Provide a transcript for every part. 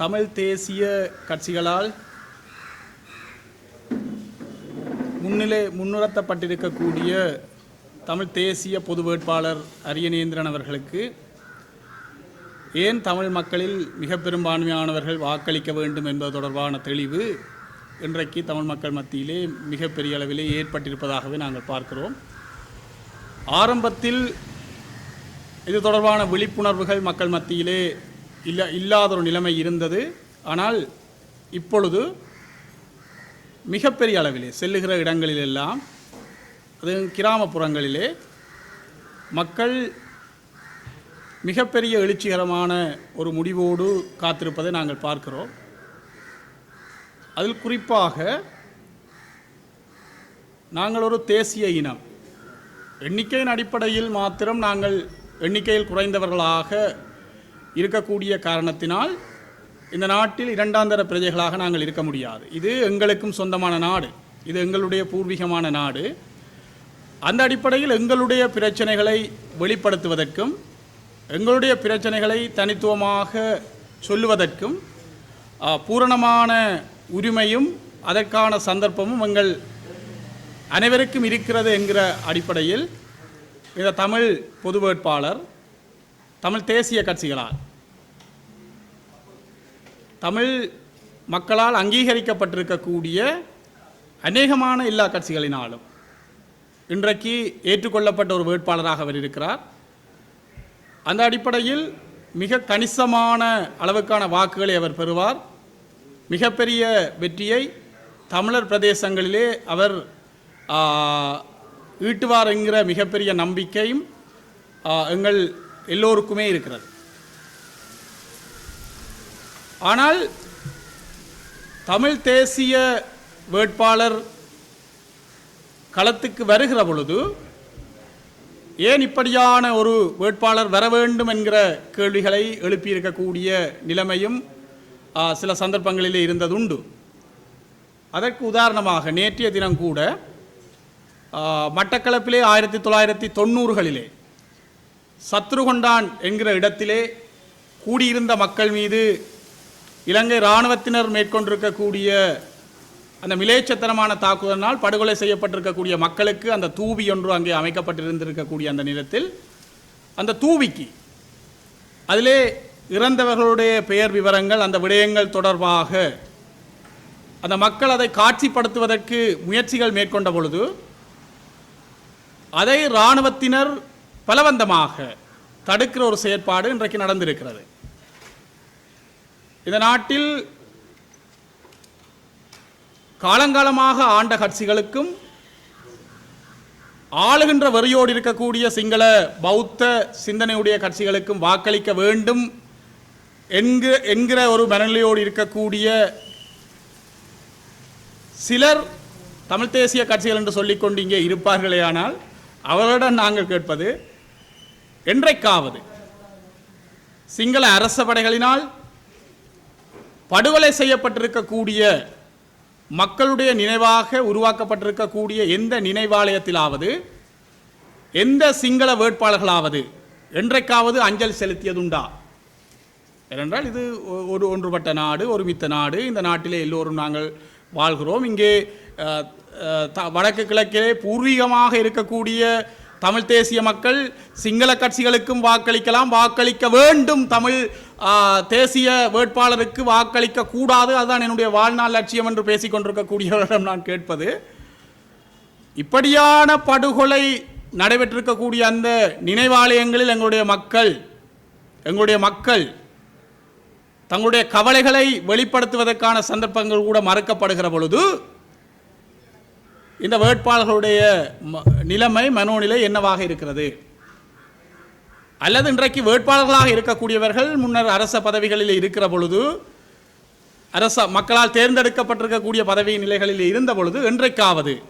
தமிழ் தேசிய கட்சிகளால் முன்னிலை முன்னிறுத்தப்பட்டிருக்கக்கூடிய தமிழ் தேசிய பொது வேட்பாளர் அரியநேந்திரன் அவர்களுக்கு ஏன் தமிழ் மக்களில் மிக பெரும்பான்மையானவர்கள் வாக்களிக்க வேண்டும் என்பது தொடர்பான தெளிவு இன்றைக்கு தமிழ் மக்கள் மத்தியிலே மிகப்பெரிய அளவிலே ஏற்பட்டிருப்பதாகவே நாங்கள் பார்க்கிறோம். ஆரம்பத்தில் இது தொடர்பான விழிப்புணர்வுகள் மக்கள் மத்தியிலே இல்ல இல்லாத ஒரு நிலைமை இருந்தது. ஆனால் இப்பொழுது மிகப்பெரிய அளவிலே செல்லுகிற இடங்களிலெல்லாம் அது கிராமப்புறங்களிலே மக்கள் மிகப்பெரிய எழுச்சிகரமான ஒரு முடிவோடு காத்திருப்பதை நாங்கள் பார்க்கிறோம். அதில் குறிப்பாக நாங்கள் ஒரு தேசிய இனம். எண்ணிக்கையின் அடிப்படையில் மாத்திரம் நாங்கள் எண்ணிக்கையில் குறைந்தவர்களாக இருக்கக்கூடிய காரணத்தினால் இந்த நாட்டில் இரண்டாந்தர பிரஜைகளாக நாங்கள் இருக்க முடியாது. இது எங்களுக்கும் சொந்தமான நாடு. இது எங்களுடைய பூர்வீகமான நாடு. அந்த அடிப்படையில் எங்களுடைய பிரச்சனைகளை வெளிப்படுத்துவதற்கும் எங்களுடைய பிரச்சனைகளை தனித்துவமாக சொல்லுவதற்கும் பூரணமான உரிமையும் அதற்கான சந்தர்ப்பமும் எங்கள் அனைவருக்கும் இருக்கிறது என்கிற அடிப்படையில் இந்த தமிழ் பொது வேட்பாளர் தமிழ் தேசிய கட்சிகளால் தமிழ் மக்களால் அங்கீகரிக்கப்பட்டிருக்கக்கூடிய அநேகமான எல்லா கட்சிகளினாலும் இன்றைக்கு ஏற்றுக்கொள்ளப்பட்ட ஒரு வேட்பாளராக அவர் இருக்கிறார். அந்த அடிப்படையில் மிக கணிசமான அளவுக்கான வாக்குகளை அவர் பெறுவார். மிகப்பெரிய வெற்றியை தமிழர் பிரதேசங்களிலே அவர் ஈட்டுவார் என்கிற மிகப்பெரிய நம்பிக்கையும் எங்கள் எல்லோருக்குமே இருக்கிறது. ஆனால் தமிழ் தேசிய வேட்பாளர் களத்துக்கு வருகிற பொழுது ஏன் இப்படியான ஒரு வேட்பாளர் வர வேண்டும் என்கிற கேள்விகளை எழுப்பியிருக்கக்கூடிய நிலைமையும் சில சந்தர்ப்பங்களிலே இருந்ததுண்டு. அதற்கு உதாரணமாக நேற்றைய தினம் கூட மட்டக்களப்பிலே ஆயிரத்தி தொள்ளாயிரத்தி தொண்ணூறுகளிலே சத்ருகொண்டான் என்கிற இடத்திலே கூடியிருந்த மக்கள் மீது இலங்கை இராணுவத்தினர் மேற்கொண்டிருக்கக்கூடிய அந்த மிலேச்சத்தனமான தாக்குதலினால் படுகொலை செய்யப்பட்டிருக்கக்கூடிய மக்களுக்கு அந்த தூவி ஒன்று அங்கே அமைக்கப்பட்டிருந்திருக்கக்கூடிய அந்த நிலத்தில் அந்த தூவிக்கு அதிலே இறந்தவர்களுடைய பெயர் விவரங்கள் அந்த விடயங்கள் தொடர்பாக அந்த மக்கள் அதை காட்சிப்படுத்துவதற்கு முயற்சிகள் மேற்கொண்ட பொழுது அதை இராணுவத்தினர் பலவந்தமாக தடுக்கிற ஒரு செயற்பாடு இன்றைக்கு நடந்திருக்கிறது. இந்த நாட்டில் காலங்காலமாக ஆண்ட கட்சிகளுக்கும் ஆளுகின்ற வரியோடு இருக்கக்கூடிய சிங்கள பௌத்த சிந்தனையுடைய கட்சிகளுக்கும் வாக்களிக்க வேண்டும் என்கிற என்கிற ஒரு மனநிலையோடு இருக்கக்கூடிய சிலர் தமிழ் தேசிய கட்சிகள் என்று சொல்லிக்கொண்டு இங்கே இருப்பார்களேயானால் அவர்களிடம் நாங்கள் கேட்பது என்றைக்காவது சிங்கள அரச படைகளினால் படுகொலை செய்யப்பட்டிருக்கக்கூடிய மக்களுடைய நினைவாக உருவாக்கப்பட்டிருக்கக்கூடிய எந்த நினைவாலயத்திலாவது எந்த சிங்கள வேட்பாளர்களாவது என்றைக்காவது அஞ்சல் செலுத்தியதுண்டா? ஏனென்றால் இது ஒரு ஒன்றுபட்ட நாடு ஒருமித்த நாடு. இந்த நாட்டிலே எல்லோரும் நாங்கள் வாழ்கிறோம். இங்கே த- வடக்கு கிழக்கிலே பூர்வீகமாக இருக்கக்கூடிய தமிழ் தேசிய மக்கள் சிங்கள கட்சிகளுக்கும் வாக்களிக்கலாம் வாக்களிக்க வேண்டும் தமிழ் தேசிய வேட்பாளருக்கு வாக்களிக்க கூடாது. அதுதான் என்னுடைய வாழ்நாள் லட்சியம் என்று பேசிக் கொண்டிருக்கக்கூடியவரிடம் நான் கேட்பது. இப்படியான படுகொலை நடைபெற்றிருக்கக்கூடிய அந்த நினைவாலயங்களில் எங்களுடைய மக்கள் எங்களுடைய மக்கள் தங்களுடைய கவலைகளை வெளிப்படுத்துவதற்கான சந்தர்ப்பங்கள் கூட மறுக்கப்படுகிற பொழுது இந்த வேட்பாளர்களுடைய ம- நிலைமை மனோநிலை என்னவாக இருக்கிறது? அல்லது இன்றைக்கு வேட்பாளர்களாக இருக்கக்கூடியவர்கள் முன்னர் அரச பதவிகளில் இருக்கிற பொழுது அரச மக்களால் தேர்ந்தெடுக்கப்பட்டிருக்கக்கூடிய பதவி நிலைகளில் இருந்த பொழுது என்றைக்காவது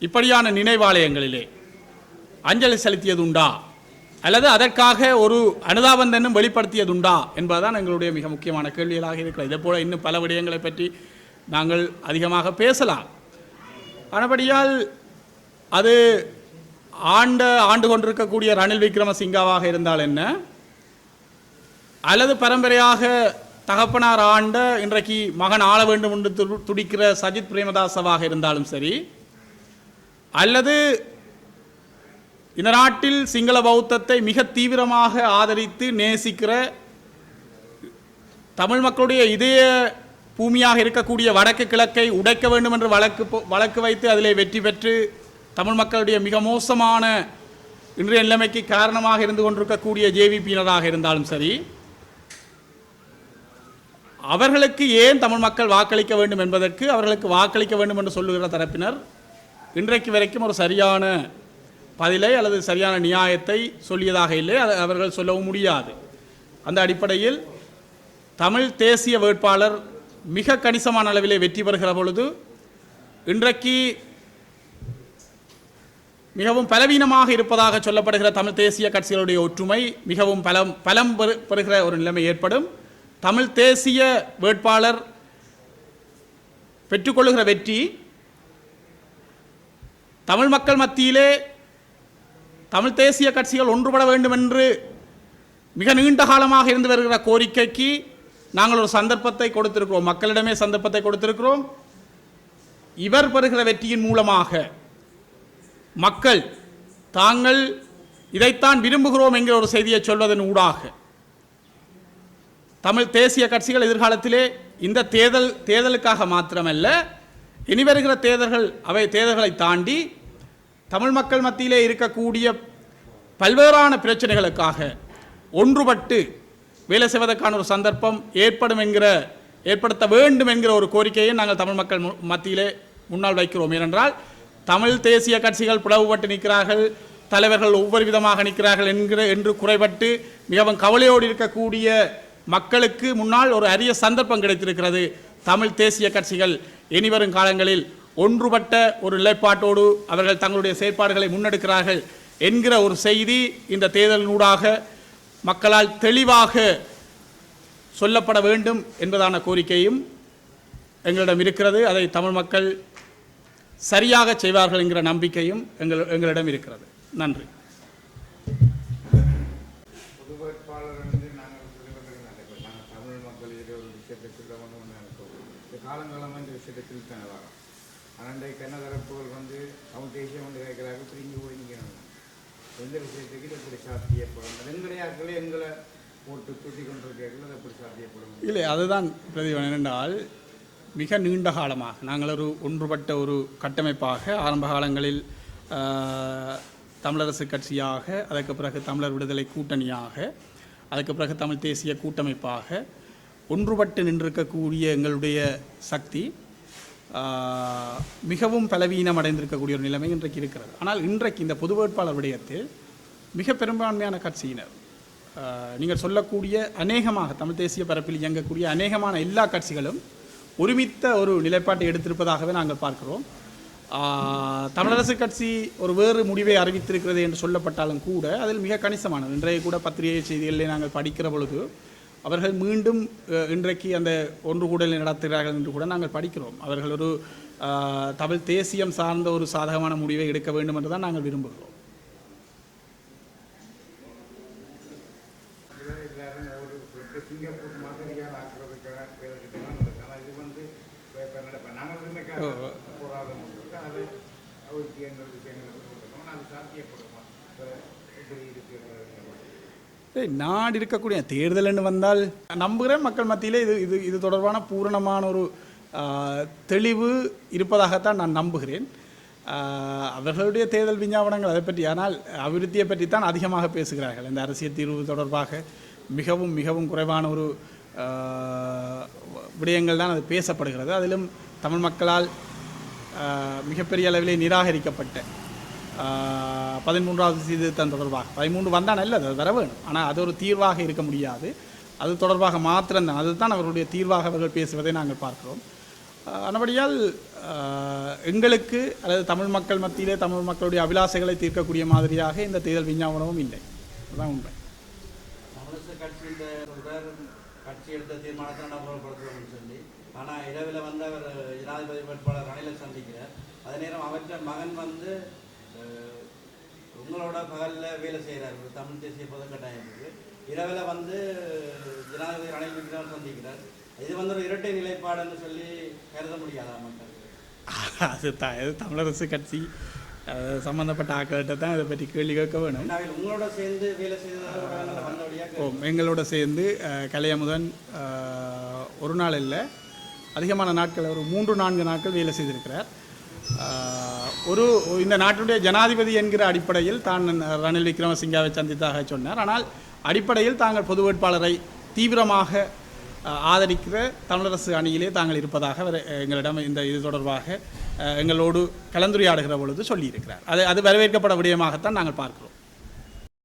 இப்படியான நினைவாலயங்களிலே அஞ்சலி செலுத்தியது உண்டா அல்லது அதற்காக ஒரு அனுதாபந்தனும் வெளிப்படுத்தியதுண்டா? என்பதுதான் எங்களுடைய மிக முக்கியமான கேள்விகளாக இருக்கிறது. இதே போல இன்னும் பல விடயங்களை பற்றி நாங்கள் அதிகமாக பேசலாம். ஆனபடியால் அது ஆண்ட ஆண்டு கொண்டிருக்கக்கூடிய ரணில் விக்ரமசிங்காவாக இருந்தால் என்ன? அல்லது பரம்பரையாக தகப்பனார் ஆண்ட இன்றைக்கு மகன் ஆள வேண்டும் என்று து- துடிக்கிற சஜித் பிரேமதாசவாக இருந்தாலும் சரி அல்லது இந்த நாட்டில் சிங்கள பௌத்தத்தை மிக தீவிரமாக ஆதரித்து நேசிக்கிற தமிழ் மக்களுடைய இதய பூமியாக இருக்கக்கூடிய வடக்கு கிழக்கை உடைக்க வேண்டும் என்று வழக்கு வழக்கு வைத்து அதிலே வெற்றி பெற்று தமிழ் மக்களுடைய மிக மோசமான இன்றைய நிலைமைக்கு காரணமாக இருந்து கொண்டிருக்கக்கூடிய ஜேவிபியினராக இருந்தாலும் சரி அவர்களுக்கு ஏன் தமிழ் மக்கள் வாக்களிக்க வேண்டும் என்பதற்கு அவர்களுக்கு வாக்களிக்க வேண்டும் என்று சொல்லுகிற தரப்பினர் இன்றைக்கு வரைக்கும் ஒரு சரியான பதிலை அல்லது சரியான நியாயத்தை சொல்லியதாக இல்லை. அதை அவர்கள் சொல்லவும் முடியாது. அந்த அடிப்படையில் தமிழ் தேசிய வேட்பாளர் மிக கணிசமான அளவிலே வெற்றி பெறுகிற பொழுது இன்றைக்கு மிகவும் பலவீனமாக இருப்பதாக சொல்லப்படுகிற தமிழ் தேசிய கட்சிகளுடைய ஒற்றுமை மிகவும் பலம் பலம் பெறுகிற ஒரு நிலைமை ஏற்படும். தமிழ் தேசிய வேட்பாளர் பெற்றுக்கொள்ளுகிற வெற்றி தமிழ் மக்கள் மத்தியிலே தமிழ் தேசிய கட்சிகள் ஒன்றுபட வேண்டும் என்று மிக நீண்ட காலமாக இருந்து வருகிற கோரிக்கைக்கு நாங்கள் ஒரு சந்தர்ப்பத்தை கொடுத்திருக்கிறோம். மக்களிடமே சந்தர்ப்பத்தை கொடுத்திருக்கிறோம். இவர் பெறுகிற வெற்றியின் மூலமாக மக்கள் தாங்கள் இதைத்தான் விரும்புகிறோம் என்கிற ஒரு செய்தியை சொல்வதன் ஊடாக. தமிழ் தேசிய கட்சிகள் எதிர்காலத்திலே இந்த தேர்தல் தேர்தலுக்காக மாத்திரமல்ல இனி வருகிற தேர்தல்கள் அவை தேர்தல்களை தாண்டி தமிழ் மக்கள் மத்தியிலே இருக்கக்கூடிய பல்வேறான பிரச்சனைகளுக்காக ஒன்றுபட்டு வேலை செய்வதற்கான ஒரு சந்தர்ப்பம் ஏற்படும் என்கிற ஏற்படுத்த வேண்டும் என்கிற ஒரு கோரிக்கையை நாங்கள் தமிழ் மக்கள் மத்தியிலே முன்னால் வைக்கிறோம். ஏனென்றால் தமிழ் தேசிய கட்சிகள் பிளவுபட்டு நிற்கிறார்கள். தலைவர்கள் ஒவ்வொரு விதமாக நிற்கிறார்கள் என்கிற என்று குறைபட்டு மிகவும் கவலையோடு இருக்கக்கூடிய மக்களுக்கு முன்னால் ஒரு அரிய சந்தர்ப்பம் கிடைத்திருக்கிறது. தமிழ் தேசிய கட்சிகள் இனிவரும் காலங்களில் ஒன்றுபட்ட ஒரு நிலைப்பாட்டோடு அவர்கள் தங்களுடைய செயற்பாடுகளை முன்னெடுக்கிறார்கள் என்கிற ஒரு செய்தி இந்த தேர்தலினூடாக மக்களால் தெளிவாக சொல்லப்பட வேண்டும் என்பதான கோரிக்கையும் எங்களிடம் இருக்கிறது. அதை தமிழ் மக்கள் சரியாக செய்வார்கள் என்கிற நம்பிக்கையும் எங்கள் எங்களிடம் இருக்கிறது. நன்றி. காலங்காலமாக இந்த விஷயத்தை திருத்தாங்க வரோம் ஆனால் இன்றைக்கு என்ன தரப்புகள் வந்து அவங்க தேசியம் வந்து கேட்குறாங்க பிரிஞ்சு போய் எந்த விஷயத்துக்கு இது எப்படி சாத்தியப்படும். ஆட்களை எங்களை போட்டு தூட்டி கொண்டிருக்கீர்கள் அது எப்படி சாத்தியப்படும். இல்லை அதுதான் பிரதிபலன். என்றால் மிக நீண்ட காலமாக நாங்கள் ஒரு ஒன்றுபட்ட ஒரு கட்டமைப்பாக ஆரம்ப காலங்களில் தமிழரசு கட்சியாக அதற்கு பிறகு தமிழர் விடுதலை கூட்டணியாக அதற்கு பிறகு தமிழ் தேசிய கூட்டமைப்பாக ஒன்றுபட்டு நின்றிருக்கக்கூடிய எங்களுடைய சக்தி மிகவும் பலவீனம் அடைந்திருக்கக்கூடிய ஒரு நிலைமை இன்றைக்கு இருக்கிறது. ஆனால் இன்றைக்கு இந்த பொது வேட்பாளர் விடயத்தில் மிக பெரும்பான்மையான கட்சியினர் நீங்கள் சொல்லக்கூடிய அநேகமாக தமிழ் தேசிய பரப்பில் இயங்கக்கூடிய அநேகமான எல்லா கட்சிகளும் ஒருமித்த ஒரு நிலைப்பாட்டை எடுத்திருப்பதாகவே நாங்கள் பார்க்கிறோம். தமிழரசு கட்சி ஒரு வேறு முடிவை அறிவித்திருக்கிறது என்று சொல்லப்பட்டாலும் கூட அதில் மிக கணிசமானது. இன்றைய கூட பத்திரிகை செய்திகளை நாங்கள் படிக்கிற பொழுது அவர்கள் மீண்டும் இன்றைக்கு அந்த ஒன்று கூடலை நடத்துகிறார்கள் என்று கூட நாங்கள் படிக்கிறோம். அவர்கள் ஒரு தமிழ் தேசியம் சார்ந்த ஒரு சாதகமான முடிவை எடுக்க வேண்டும் என்று தான் நாங்கள் விரும்புகிறோம். சிங்கப்பூர் மாதிரியாக பேருக்கு தான் நடக்குது ஆனால் இது வந்து இப்போ இப்படி இருக்கிறது ஏய், நாடு இருக்கக்கூடிய தேர்தல்னு வந்தால் நம்புகிறேன் மக்கள் மத்தியிலே இது இது இது தொடர்பான பூரணமான ஒரு தெளிவு இருப்பதாகத்தான் நான் நம்புகிறேன். அவர்களுடைய தேர்தல் விஞ்ஞாபனங்கள் அதை பற்றி ஆனால் அபிவிருத்தியை பற்றி தான் அதிகமாக பேசுகிறார்கள். இந்த அரசியல் தீர்வு தொடர்பாக மிகவும் மிகவும் குறைவான ஒரு விடயங்கள் தான் அது பேசப்படுகிறது. அதிலும் தமிழ் மக்களால் மிகப்பெரிய அளவிலே நிராகரிக்கப்பட்ட பதிமூன்றாவது சீர்திருத்தம் தொடர்பாக. பதிமூன்று வந்தால் நல்லது அது வர வேணும். ஆனால் அது ஒரு தீர்வாக இருக்க முடியாது. அது தொடர்பாக மாத்திரம்தான். அதுதான் அவர்களுடைய தீர்வாக அவர்கள் பேசுவதை நாங்கள் பார்க்கிறோம். ஆஹ் ஆனபடியால் எங்களுக்கு அல்லது தமிழ் மக்கள் மத்தியிலே தமிழ் மக்களுடைய அபிலாசைகளை தீர்க்கக்கூடிய மாதிரியாக இந்த தேர்தல் விஞ்ஞாபனமும் இல்லை. அதுதான் உண்மை. கட்சி எடுத்த தீர்மானத்தை நடைமுறைப்படுத்துவோம்னு சொல்லி. ஆனால் இரவில் வந்து அவர் ஜனாதிபதி வேட்பாளர் ரணிலை சந்திக்கிறார். அதே நேரம் அவற்ற மகன் வந்து உங்களோட பகலில் வேலை செய்கிறார் ஒரு தமிழ் தேசிய பொதுக்கட்டாயத்துக்கு இரவில் வந்து ஜனாதிபதி ரணில் விக்ரம் சந்திக்கிறார். இது வந்து ஒரு இரட்டை நிலைப்பாடுன்னு சொல்லி கருத முடியாதா மக்கள்? அது த இது தமிழரசு கட்சி. அஹ், சம்பந்தப்பட்ட ஆட்கள்கிட்ட தான் இதை பற்றி கேள்வி கேட்க வேணும். உங்களோட சேர்ந்து வேலை ஓ எங்களோட சேர்ந்து கலையமுதன் ஒரு நாள் இல்லை. அதிகமான நாட்கள் ஒரு மூன்று நான்கு நாட்கள் வேலை செய்திருக்கிறார். ஒரு இந்த நாட்டுடைய ஜனாதிபதி என்கிற அடிப்படையில் தான் ரணில் விக்ரமசிங்காவை சந்தித்தாக சொன்னார். ஆனால் அடிப்படையில் தாங்கள் பொது வேட்பாளரை தீவிரமாக ஆதரிக்கிற தமிழரசு அணியிலே தாங்கள் இருப்பதாக அவர் எங்களிடம் இந்த இது தொடர்பாக எங்களோடு கலந்துரையாடுகிற பொழுது சொல்லியிருக்கிறார். அது அது வரவேற்கப்பட விடயமாகத்தான் நாங்கள் பார்க்கிறோம்.